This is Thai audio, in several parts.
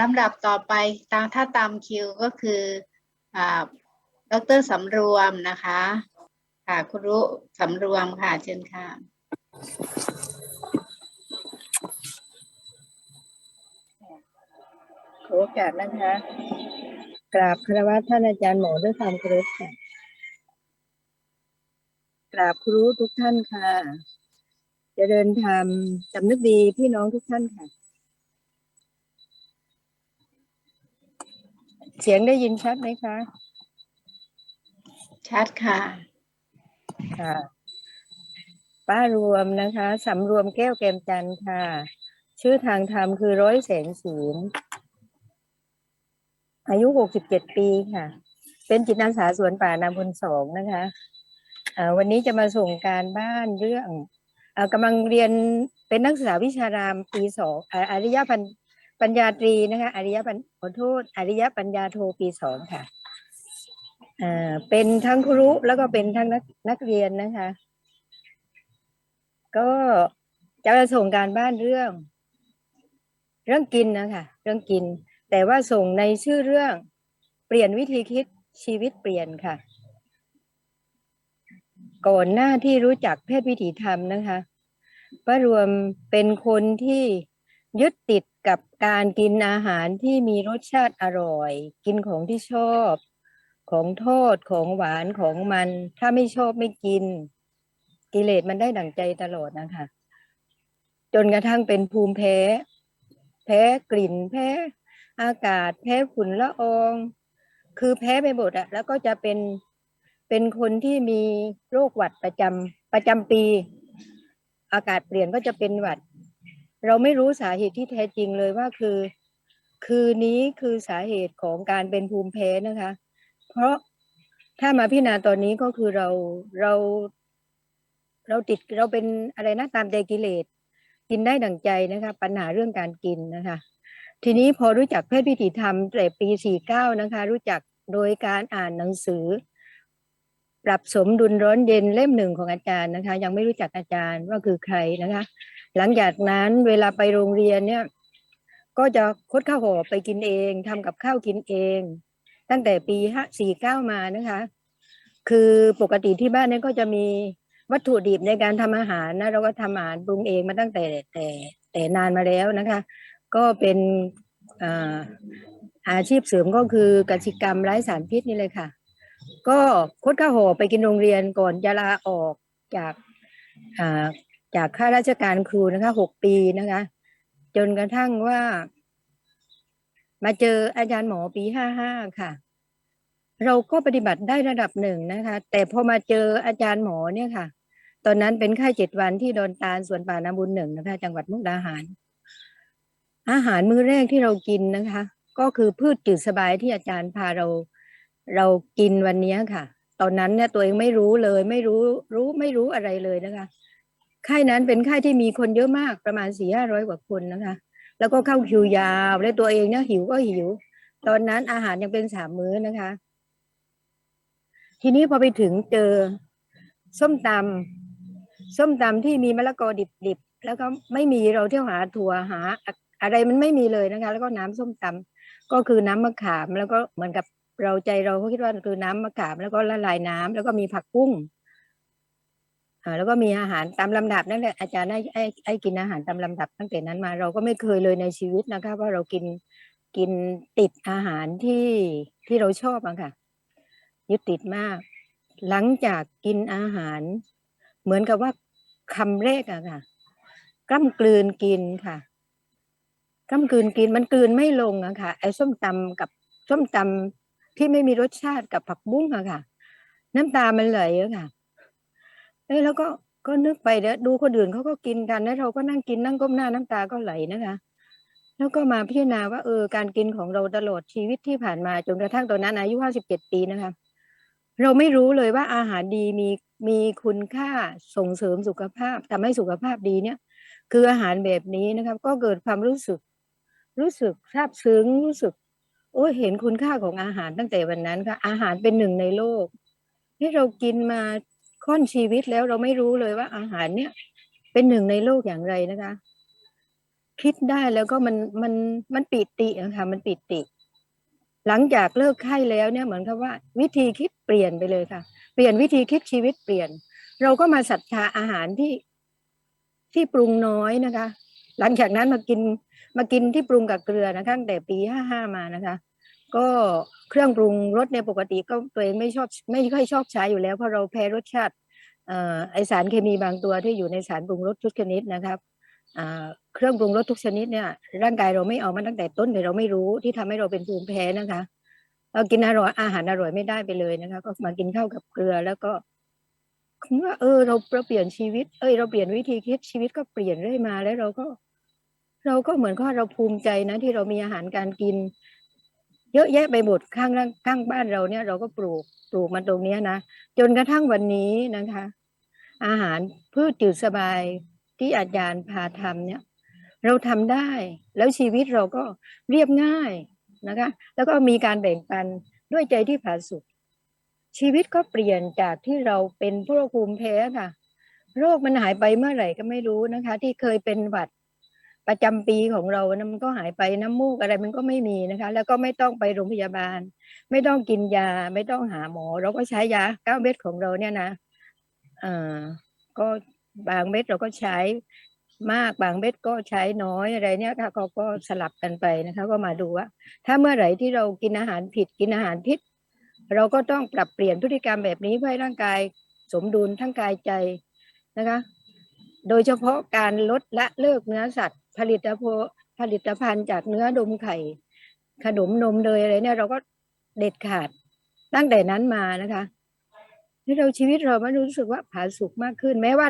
ลำดับต่อไปตามถ้าตามคิวก็คืออดรสำรวมนะคะ ค่ะคุณรู้สำรวมค่ะเชิญค่ะ ขอโอกาสนะคะ กราบคารวะท่านอาจารย์หมอด้วยความเคารพค่ะ กราบครูทุกท่านค่ะเจริญธรรมสำนึกดีพี่น้องทุกท่านค่ะ เสียงได้ยินชัดไหมคะ ชัดค่ะ ค่ะ ป้ารวมนะคะสำรวมแก้วแกมจันทร์ค่ะ ชื่อทางธรรมคือร้อยแสงศูนย์อายุหกสิบเจ็ดปีค่ะ เป็นจิตอาสาสวนป่านามพลสองนะคะอ่าวันนี้จะมาส่งการบ้านเรื่องอากำลังเรียนเป็นนักศึกษาวิชารามปีสองอ่าอริยปัญ ปัญญาตรีนะคะ อริยปัญขอโทษ อริยปัญญาโทปีสองค่ะอ่าเป็นทั้งครูแล้วก็เป็นทั้งนักนักเรียนนะคะ ก็จะส่งการบ้านเรื่อง เรื่องกินนะคะ เรื่องกิน แต่ว่าส่งในชื่อเรื่องเปลี่ยนวิธีคิดชีวิตเปลี่ยนค่ะ ก่อนหน้าที่รู้จักเพศวิถีธรรมนะคะป้ารวมเป็นคนที่ยึดติดกับ การกินอาหารที่มีรสชาติอร่อย กินของที่ชอบ ของทอดของหวานของมัน ถ้าไม่ชอบไม่กิน กิเลสมันได้ดั่งใจตลอดนะคะ จนกระทั่งเป็นภูมิแพ้ แพ้กลิ่นแพ้อากาศ แพ้ฝุ่นละออง คือแพ้ไปหมดอะแล้วก็จะเป็นเป็นคนที่มีโรคหวัดประจำประจำปี อากาศเปลี่ยนก็จะเป็นหวัด เราไม่รู้สาเหตุที่แท้จริงเลยว่าคือ คือนี้คือสาเหตุของการเป็นภูมิแพ้นะคะ เพราะถ้ามาพิจารณาตอนนี้ก็คือเราเรา เราติดเราเป็นอะไรนะตามใจกิเลสกินได้ดั่งใจนะคะ ปัญหาเรื่องการกินนะคะ ทีนี้พอรู้จักเพศวิถีธรรมแต่ปี49นะคะ รู้จักโดยการอ่านหนังสือ ปรับสมดุลร้อนเย็นเล่มหนึ่งของอาจารย์นะคะ ยังไม่รู้จักอาจารย์ว่าคือใครนะคะ หลังจากนั้นเวลาไปโรงเรียนเนี่ย ก็จะคดข้าวห่อไปกินเองทำกับข้าวกินเอง ตั้งแต่ปี49มานะคะ คือปกติที่บ้านเนี่ยก็จะมีวัตถุดิบในการทำอาหารนะเราก็ทำอาหารปรุงเองมาตั้งแต่แต่แต่นานมาแล้วนะคะ ก็เป็นอาชีพเสริมก็คือกสิกรรมไร้สารพิษนี่เลยค่ะ ก็คดข้าวห่อไปกินโรงเรียนก่อนจะลาออกจากอ่า จากข้าราชการครูนะคะหกปีนะคะ จนกระทั่งว่า มาเจออาจารย์หมอปีห้าห้าค่ะ เราก็ปฏิบัติได้ระดับหนึ่งนะคะ แต่พอมาเจออาจารย์หมอเนี่ยค่ะ ตอนนั้นเป็นค่ายเจ็ดวันที่ดอนตาลสวนป่านาบุญหนึ่งนะคะ จังหวัดมุกดาหาร อาหารมื้อแรกที่เรากินนะคะ ก็คือพืชจืดสบายที่อาจารย์พาเราเรากินวันนี้ค่ะ ตอนนั้นเนี่ยตัวเองไม่รู้เลย ไม่รู้รู้ไม่รู้อะไรเลยนะคะ ค่ายนั้นเป็นค่ายที่มีคนเยอะมากประมาณสี่ห้าร้อยกว่าคนนะคะ แล้วก็เข้าคิวยาว และตัวเองเนี่ยหิวก็หิว ตอนนั้นอาหารยังเป็นสามมื้อนะคะ ทีนี้พอไปถึงเจอส้มตำส้มตำที่มีมะละกอดิบๆแล้วก็ไม่มีเราเที่ยวหาถั่วหา อะไรมันไม่มีเลยนะคะ แล้วก็น้ำส้มตำก็คือน้ำมะขามแล้วก็เหมือนกับเราใจเราก็คิดว่าคือน้ำมะขามแล้วก็ละลายน้ำแล้วก็มีผักกุ้ง แล้วก็มีอาหารตามลำดับนั่นแหละอาจารย์ให้ให้ให้กินอาหารตามลำดับตั้งแต่นั้นมา เราก็ไม่เคยเลยในชีวิตนะคะว่าเรากินกินติดอาหารที่ที่เราชอบอะค่ะยึดติดมาก หลังจากกินอาหาร เหมือนกับว่าคำแรกอะค่ะกล้ำกลืนกินค่ะกล้ำกลืนกินมันกลืนไม่ลงอะค่ะไอ้ส้มตำกับส้มตำที่ไม่มีรสชาติกับผักบุ้งอะค่ะ น้ำตามันไหลอะค่ะ เอ้แล้วก็ ก็นึกไปเดี๋ยวดูคนอื่นเขาก็กินกัน แล้วเราก็นั่งกิน นั่งก้มหน้าน้ำตาก็ไหลนะคะ แล้วก็มาพิจารณาว่า เออ การกินของเราตลอดชีวิตที่ผ่านมาจนกระทั่งตอนนั้นอายุห้าสิบเจ็ดปีนะคะ เราไม่รู้เลยว่าอาหารดีมี มีคุณค่าส่งเสริมสุขภาพทำให้สุขภาพดีเนี่ย คืออาหารแบบนี้นะครับ ก็เกิดความรู้สึก รู้สึกซาบซึ้ง รู้สึก โอ้ยเห็นคุณค่าของอาหารตั้งแต่วันนั้นค่ะ อาหารเป็นหนึ่งในโลก ที่เรากินมา ค่อนชีวิตแล้วเราไม่รู้เลยว่าอาหารเนี่ย เป็นหนึ่งในโลกอย่างไรนะคะ คิดได้แล้วก็มันมันมันปิติอะคะมันปิติ หลังจากเลิกไข้แล้วเนี่ยเหมือนกับว่า วิธีคิดเปลี่ยนไปเลยค่ะ เปลี่ยนวิธีคิดชีวิตเปลี่ยน เราก็มาศรัทธาอาหารที่ที่ปรุงน้อยนะคะ หลังจากนั้นมากินมากินที่ปรุงกับเกลือนะคะตั้งแต่ปีห้าห้ามานะคะ ก็เครื่องปรุงรสในยปกติก็ตัวเองไม่ชอบไม่ค่อยชอบใช้อยู่แล้วเพราะเราแพ้รสชาติอไอสารเคมีบางตัวที่อยู่ในสารปรุงรสทุกชนิดนะครับเครื่องปรุงรสทุกชนิดเนี่ยร่างกายเราไม่เอามันตั้งแต่ต้นเลยเราไม่รู้ที่ทำให้เราเป็นภูมิแพ้นะคะเรากินอร่อยอาหารอร่อยไม่ได้ไปเลยนะคะ ก็มากินข้าวกับเกลือแล้วก็คิดว่าเออเราเราเปลี่ยนชีวิต เอ้ยเราเปลี่ยนวิธีคิดชีวิตก็เปลี่ยนเรื่อยมาแล้วเราก็ เราก็เหมือนกับเราภูมิใจนะที่เรามีอาหารการกิน เยอะแยะไปหมดข้างข้างบ้านเราเนี่ยเราก็ปลูกปลูกมันตรงนี้นะจนกระทั่งวันนี้นะคะ อาหารพืชจืดสบายที่อาจารย์พาทำเนี่ย เราทำได้แล้วชีวิตเราก็เรียบง่ายนะคะ แล้วก็มีการแบ่งปันด้วยใจที่ผาสุกชีวิตก็เปลี่ยนจากที่เราเป็นผู้ภูมิแพ้ค่ะ โรคมันหายไปเมื่อไหร่ก็ไม่รู้นะคะ ที่เคยเป็นหวัด ประจำปีของเรานะมันก็หายไปน้ำมูกอะไรมันก็ไม่มีนะคะ แล้วก็ไม่ต้องไปโรงพยาบาล ไม่ต้องกินยา ไม่ต้องหาหมอ เราก็ใช้ยาเก้าเม็ดของเราเนี่ยนะเอ่าก็บางเม็ดเราก็ใช้มากบางเม็ดก็ใช้น้อยอะไรเนี่ยค่ะก็ก็สลับกันไปนะคะ ก็มาดูว่า ถ้าเมื่อไหร่ที่เรากินอาหารผิดกินอาหารพิษ เราก็ต้องปรับเปลี่ยนพฤติกรรมแบบนี้เพื่อให้ร่างกายสมดุลทั้งกายใจนะคะ โดยเฉพาะการลดละเลิกเนื้อสัตว์ ผลิตภัณฑ์ผลิตภัณฑ์จากเนื้อดมไข่ ขนมนมเนยอะไรเนี่ยเราก็เด็ดขาดตั้งแต่นั้นมานะคะที่เราชีวิตเรามันรู้สึกว่าผาสุกมากขึ้น แม้ว่า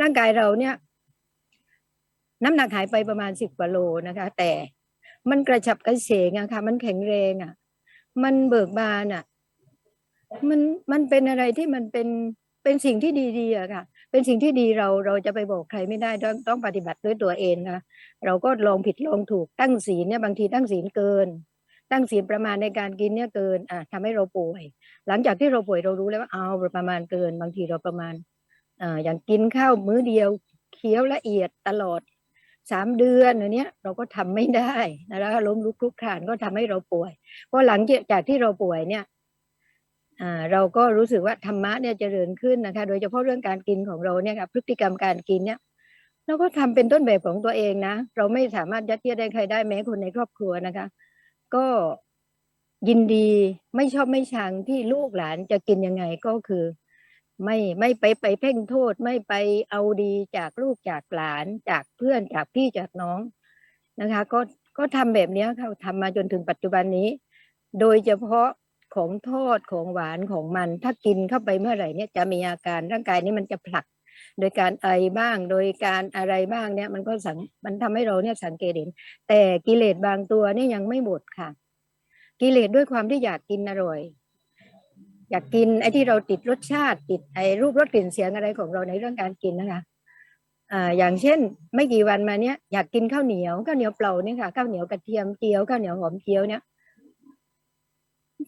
ร่างกายเราเนี่ย น้ำหนักหายไปประมาณสิบกว่าโลนะคะ แต่มันกระฉับกระเฉงอะค่ะ มันแข็งแรงอะมันเบิกบานอะมันมันเป็นอะไรที่มันเป็นเป็นสิ่งที่ดีๆอะค่ะ เป็นสิ่งที่ดีเราเราจะไปบอกใครไม่ได้ต้องต้องปฏิบัติด้วยตัวเองนะเราก็ลองผิดลองถูกตั้งศีลเนี่ยบางทีตั้งศีลเกิน ตั้งศีลประมาณในการกินเนี่ยเกินอะทำให้เราป่วย หลังจากที่เราป่วยเรารู้แล้วว่าเอาประมาณเกิน บางทีเราประมาณอ่าอย่างกินข้าวมื้อเดียวเคี้ยวละเอียดตลอดสามเดือนอันเนี้ยเราก็ทำไม่ได้นะแล้วล้มลุกคลุกคลานก็ทำให้เราป่วยเพราะหลังจากที่เราป่วยเนี่ย เราก็รู้สึกว่าธรรมะเนี่ยเจริญขึ้นนะคะ โดยเฉพาะเรื่องการกินของเราเนี่ยค่ะพฤติกรรมการกินเนี่ยเราก็ทำเป็นต้นแบบของตัวเองนะ เราไม่สามารถยัดเยียดให้ใครได้แม้คนในครอบครัวนะคะ ก็ยินดีไม่ชอบไม่ชังที่ลูกหลานจะกินยังไงก็คือ ไม่ไม่ไปไปเพ่งโทษ ไม่ไปเอาดีจากลูกจากหลาน จากเพื่อนจากพี่จากน้องนะคะ ก็ก็ทำแบบนี้ยค่ะทำมาจนถึงปัจจุบันนี้ โดยเฉพาะ ของทอดของหวานของมัน ถ้ากินเข้าไปเมื่อไหร่เนี่ยจะมีอาการร่างกายนี้มันจะผลัก โดยการไอบ้าง โดยการอะไรบ้างเนี่ยมันก็สังมันทำให้เราเนี่ยสังเกตเห็นแต่กิเลสบางตัวเนี่ยยังไม่หมดค่ะ กิเลสด้วยความที่อยากกินอร่อย อยากกินไอ้ที่เราติดรสชาติติดไอ้รูปรสกลิ่นเสียงอะไรของเราในเรื่องการกินนะคะอ่าอย่างเช่นไม่กี่วันมาเนี้ยอยากกินข้าวเหนียวข้าวเหนียวเปล่าเนี่ยค่ะข้าวเหนียวกระเทียมเจียวข้าวเหนียวหอมเจียวเนี่ย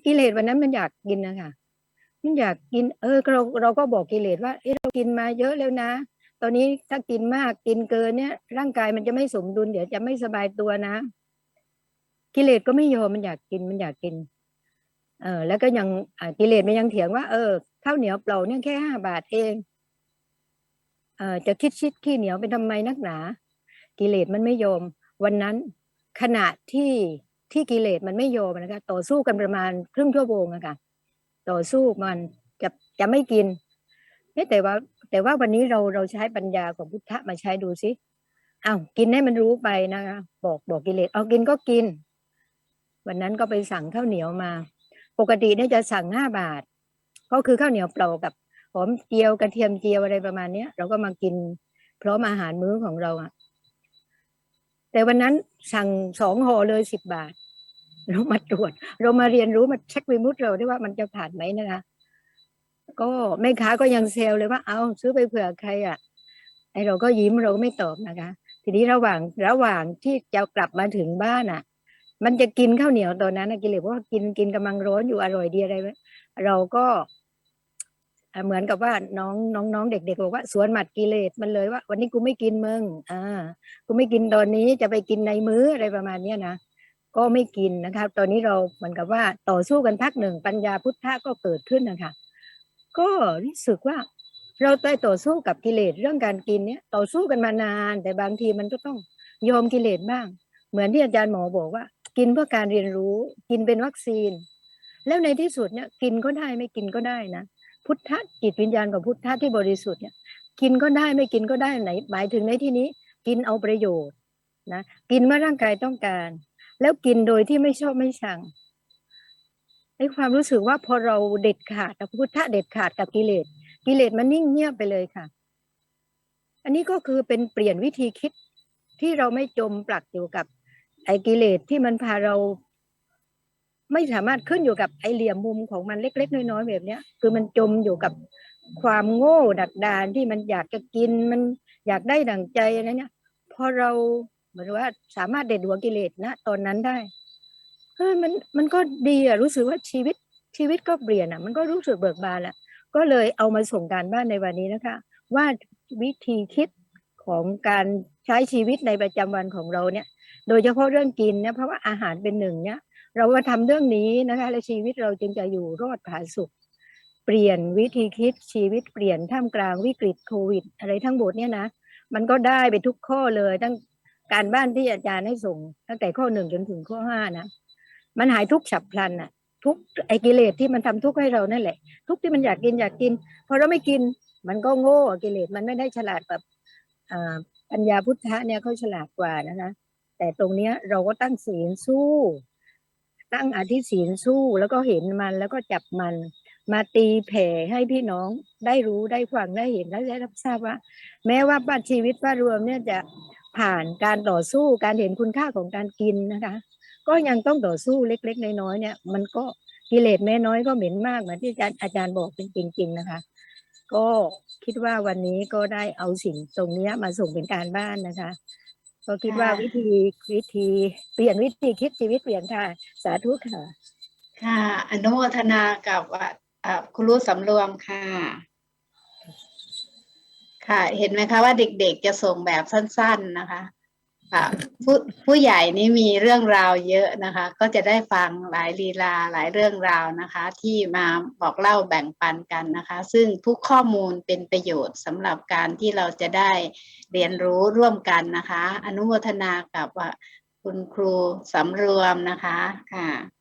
กิเลสวันนั้นมันอยากกินนะคะมันอยากกิน เออเราเราก็บอกกิเลสว่าเอ้เรากินมาเยอะแล้วนะ ตอนนี้ถ้ากินมากกินเกินเนี่ย ร่างกายมันจะไม่สมดุลเดี๋ยวจะไม่สบายตัวนะ กิเลสก็ไม่ยอมมันอยากกินมันอยากกิน เออแล้วก็ยังอ่ากิเลสมันยังเถียงว่า เออข้าวเหนียวเปล่าเนี่ยแค่ห้าบาทเองเออจะคิดชิดขี้เหนียวเป็นทำไมนักหนา กิเลสมันไม่ยอม วันนั้นขณะที่ ที่กิเลสมันไม่ยอมนะคะต่อสู้กันประมาณครึ่งชั่วโมงอะค่ะต่อสู้มันจะจะไม่กินเอ๊ะแต่ว่า แต่ว่าวันนี้เราเราใช้ปัญญาของพุทธะมาใช้ดูสิอ้าวกินให้มันรู้ไปนะคะบอกบอกกิเลสเอากินก็กิน วันนั้นก็ไปสั่งข้าวเหนียวมา ปกติเนี่ยจะสั่งห้าบาทก็คือข้าวเหนียวเปล่ากับหอมเจียวกระเทียมเจียวอะไรประมาณเนี้ยเราก็มากินพร้อมอาหารมื้อของเราอะ แต่วันนั้นสั่งสองห่อเลยสิบบาท เรามาตรวจ เรามาเรียนรู้มาเช็ควิมุตเราได้ว่ามันจะผ่านไหมนะคะ ก็แม่ค้าก็ยังเซลเลยว่าเอาซื้อไปเผื่อใครอะไอเราก็ยิ้มเราก็ไม่ตอบนะคะ ทีนี้ระหว่างระหว่างที่จะกลับมาถึงบ้านอะ มันจะกินข้าวเหนียวตอนนั้นนะกินเลยเพราะว่ากินกินกำลังร้อนอยู่อร่อยดีอะไรไหมเราก็ เหมือนกับว่าน้องน้องน้องเด็กๆบอกว่าสวนหมัดกิเลสมันเลยว่า วันนี้กูไม่กินมึงอ่ากูไม่กินตอนนี้จะไปกินในมื้ออะไรประมาณเนี้ยนะก็ไม่กินนะคะตอนนี้เราเหมือนกับว่าต่อสู้กันพักหนึ่งปัญญาพุทธะก็เกิดขึ้นนะคะก็รู้สึกว่าเราได้ต่อสู้กับกิเลสเรื่องการกินเนี่ยต่อสู้กันมานาน แต่บางทีมันก็ต้องยอมกิเลสบ้าง เหมือนที่อาจารย์หมอบอกว่า กินเพื่อการเรียนรู้ กินเป็นวัคซีน แล้วในที่สุดเนี่ยกินก็ได้ไม่กินก็ได้นะ พุทธะจิตวิญญาณของพุทธะที่บริสุทธิ์เนี่ยกินก็ได้ไม่กินก็ได้ไหนหมายถึงในที่นี้ กินเอาประโยชน์นะกินเมื่อร่างกายต้องการ แล้วกินโดยที่ไม่ชอบไม่ชังในความรู้สึกว่าพอเราเด็ดขาดกับพุทธะเด็ดขาดกับกิเลสกิเลสมันนิ่งเงียบไปเลยค่ะ อันนี้ก็คือเป็นเปลี่ยนวิธีคิดที่เราไม่จมปลักอยู่กับไอ้กิเลสที่มันพาเรา ไม่สามารถขึ้นอยู่กับไอเหลี่ยมมุมของมันเล็ก ๆ น้อยๆแบบเนี้ย คือมันจมอยู่กับความโง่ดักดานที่มันอยากจะกินมันอยากได้ดั่งใจอะไรเนี่ยพอเราเหมือนว่าสามารถเด็ดหัวกิเลสนะตอนนั้นได้เออมันมันก็ดีอะรู้สึกว่าชีวิตชีวิตก็เปลี่ยนอะมันก็รู้สึกเบิกบานละก็เลยเอามาส่งการบ้านในวันนี้นะคะ ว่าวิธีคิดของการใช้ชีวิตในประจำวันของเราเนี่ย โดยเฉพาะเรื่องกินเนี่ยเพราะว่าอาหารเป็นหนึ่งเนี่ย เรามาทำเรื่องนี้นะคะและชีวิตเราจึงจะอยู่รอดผาสุข เปลี่ยนวิธีคิดชีวิตเปลี่ยนท่ามกลางวิกฤตโควิด อะไรทั้งหมดเนี่ยนะมันก็ได้ไปทุกข้อเลยตั้งการบ้านที่อาจารย์ให้ส่ง ตั้งแต่ข้อหนึ่งจนถึงข้อห้านะมันหายทุกฉับพลันอะทุกไอกิเลสที่มันทำทุกข์ให้เรานั่นแหละ ทุกที่มันอยากกินอยากกินพอเราไม่กิน มันก็โง่กิเลสมันไม่ได้ฉลาดแบบอ่าปัญญาพุทธะเนี่ยเขาฉลาดกว่านะคะแต่ตรงเนี้ยเราก็ตั้งศีลสู้ ตั้งอธิศีลสู้แล้วก็เห็นมันแล้วก็จับมัน มาตีแผ่ให้พี่น้องได้รู้ได้ฟังได้เห็นและได้รับทราบว่า แม้ว่าบ้านชีวิตบ้านรวมเนี่ยจะผ่านการต่อสู้การเห็นคุณค่าของการกินนะคะ ก็ยังต้องต่อสู้เล็ก ๆ น้อยๆเนี่ย มันก็กิเลสแม่น้อยก็เหม็นมากเหมือนที่อาจารย์อาจารย์บอกเป็นจริง ๆ นะคะ ก็คิดว่าวันนี้ก็ได้เอาสิ่งตรงนี้มาส่งเป็นการบ้านนะคะ ก็คิดว่าค่ะวิธีวิธีเปลี่ยนวิธีคิดชีวิตเปลี่ยนค่ะ สาธุค่ะ ค่ะ อนุโมทนากับอะอะคุณรู้สำรวมค่ะ ค่ะ เห็นไหมคะว่าเด็กๆจะส่งแบบสั้น ๆนะคะ ค่ะผู้ผู้ใหญ่นี่มีเรื่องราวเยอะนะคะ ก็จะได้ฟังหลายลีลาหลายเรื่องราวนะคะ ที่มาบอกเล่าแบ่งปันกันนะคะ ซึ่งทุกข้อมูลเป็นประโยชน์สำหรับการที่เราจะได้เรียนรู้ร่วมกันนะคะ อนุโมทนากับคุณครูสำรวมนะคะค่ะ